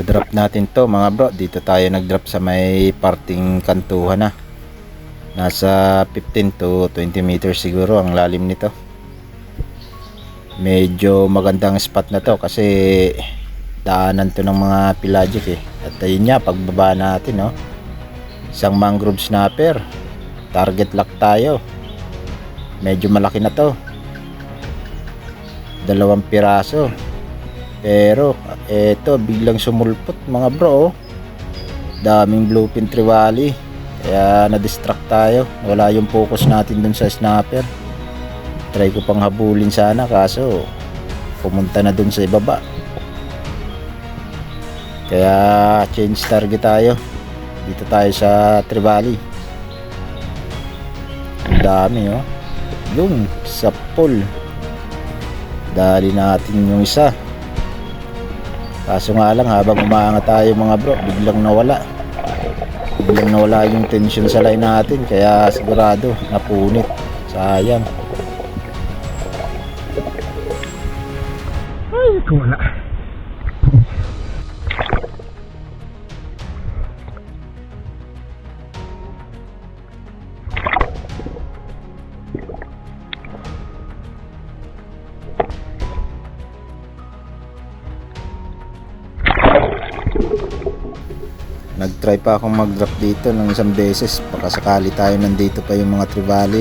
Sa drop natin to mga bro, dito tayo nag-drop sa may parting kantuhan na. Nasa 15 to 20 meters siguro ang lalim nito. Medyo magandang spot na to kasi daanan to ng mga pelagic eh. At ayun nga, pagbaba natin no. Isang mangrove snapper. Target lock tayo. Medyo malaki na to. Dalawang piraso. Pero eto biglang sumulpot mga bro. oh. Daming bluefin triwali. Kaya na-distract tayo. Wala yung focus natin dun sa snapper. Try ko pang habulin sana kaso pumunta na dun sa ibaba. Kaya change target tayo. Dito tayo sa Trivali. Ang dami oh. Yung sa pool. Dali natin yung isa. Kaso nga lang habang umaangat tayo mga bro, biglang nawala. Biglang nawala yung tension sa line natin kaya sigurado napunit. Sayang. Ay, wala. Nag-try pa akong mag-drop dito ng isang beses. Baka sakali tayo nandito pa yung mga trivali.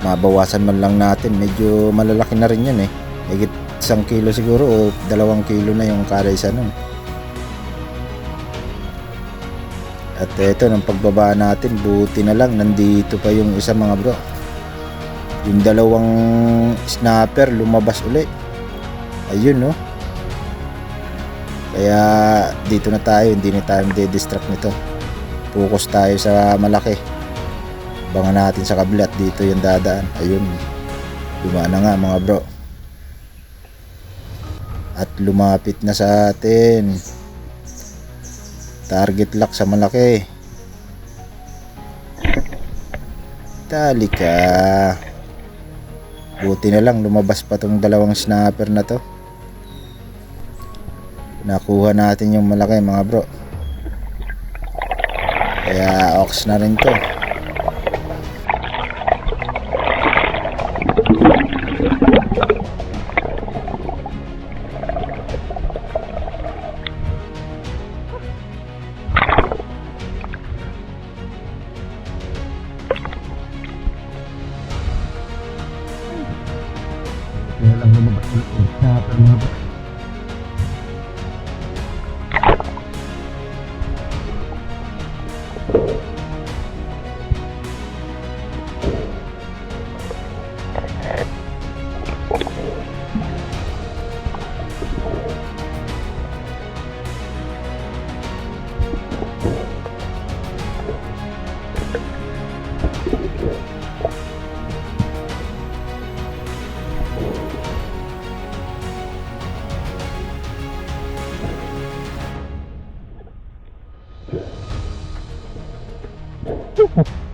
Mabawasan man lang natin. Medyo malalaki na rin yun eh. Higit isang kilo siguro o dalawang kilo na yung kada isa nun. At eto, nung pagbaba natin, buti na lang, nandito pa yung isa mga bro. Yung dalawang snapper lumabas uli. Ayun no. Kaya dito na tayo, hindi na tayo distract nito. Focus tayo sa malaki. Abangan natin sa kabila at dito yung dadaan. Ayun. Dumaan na nga mga bro. At lumapit na sa atin. Target lock sa malaki. Tali ka. Buti na lang lumabas pa tong dalawang snapper na to. Nakuha natin yung malaki mga bro. Kaya ox na rin to. Kaya lang lumabas ulit Oh.